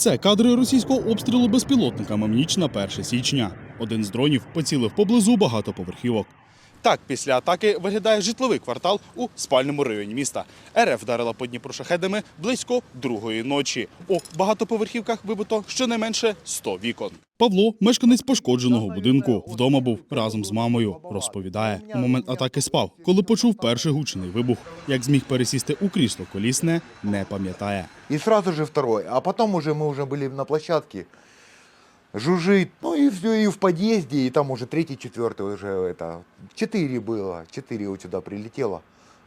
Це кадри російського обстрілу безпілотниками ніч на 1 січня. Один з дронів поцілив поблизу багатоповерхівок. Так, після атаки виглядає житловий квартал у спальному районі міста. РФ вдарила по Дніпру шахедами близько другої ночі. У багатоповерхівках вибито щонайменше 100 вікон. Павло, мешканець пошкодженого будинку, вдома був разом з мамою. Розповідає, у момент атаки спав, коли почув перший гучний вибух. Як зміг пересісти у крісло колісне, не пам'ятає. И сразу же второй. А потом уже мы уже были на площадке Жужжит. Ну и все, и в подъезде, и там уже третий, четвертый уже это. Четыре было. Четыре вот сюда прилетело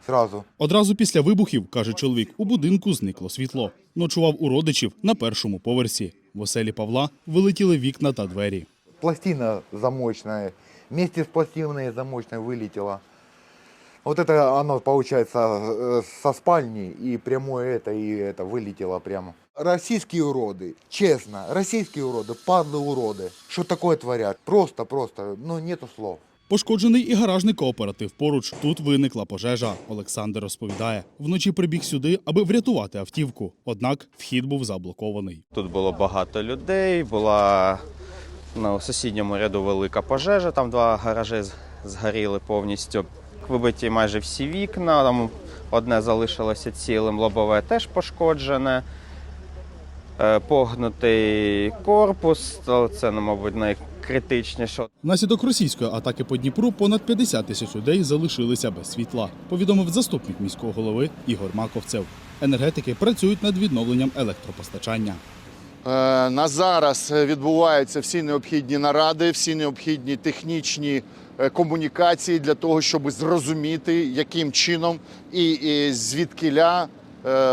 сразу. Одразу після вибухів, каже чоловік, у будинку зникло світло. Ночував у родичів на першому поверсі. В оселі Павла вилетіли вікна та двері. Пластина замочная. Вместе с пластиной замочной вылетела. Вот это оно, получается, э, со спальни и прямое это, и это вылетело прямо. Российские уроды, честно, российские уроды, падлы уроды. Что такое творят? Просто, просто, ну нету слов. Пошкоджений і гаражний кооператив поруч. Тут виникла пожежа. Олександр розповідає, вночі прибіг сюди, аби врятувати автівку. Однак вхід був заблокований. Тут було багато людей, була на сусідньому ряду велика пожежа, там два гаражі з- згоріли повністю. Вибиті майже всі вікна, там одне залишилося цілим, лобове теж пошкоджене. Е, Погнутий корпус, то це, ну, мабуть, найкритичніше. Внаслідок російської атаки по Дніпру понад 50 тисяч людей залишилися без світла. Повідомив заступник міського голови Ігор Маковцев. Енергетики працюють над відновленням електропостачання. Е, На зараз відбуваються всі необхідні наради, всі необхідні технічні е, комунікації для того, щоб зрозуміти, яким чином і, звідкиля е,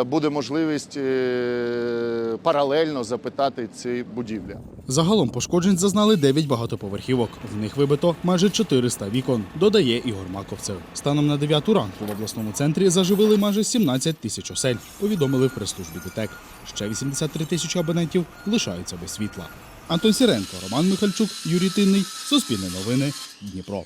буде можливість е, паралельно запитати ці будівлі. Загалом пошкоджень зазнали 9 багатоповерхівок. В них вибито майже 400 вікон, додає Ігор Маковцев. Станом на 9 ранку в обласному центрі заживили майже 17 тисяч осель, повідомили в прес-службі ДТЕК. Ще 83 тисячі абонентів лишаються без світла. Антон Сіренко, Роман Михальчук, Юрій Тинний, Суспільне новини, Дніпро.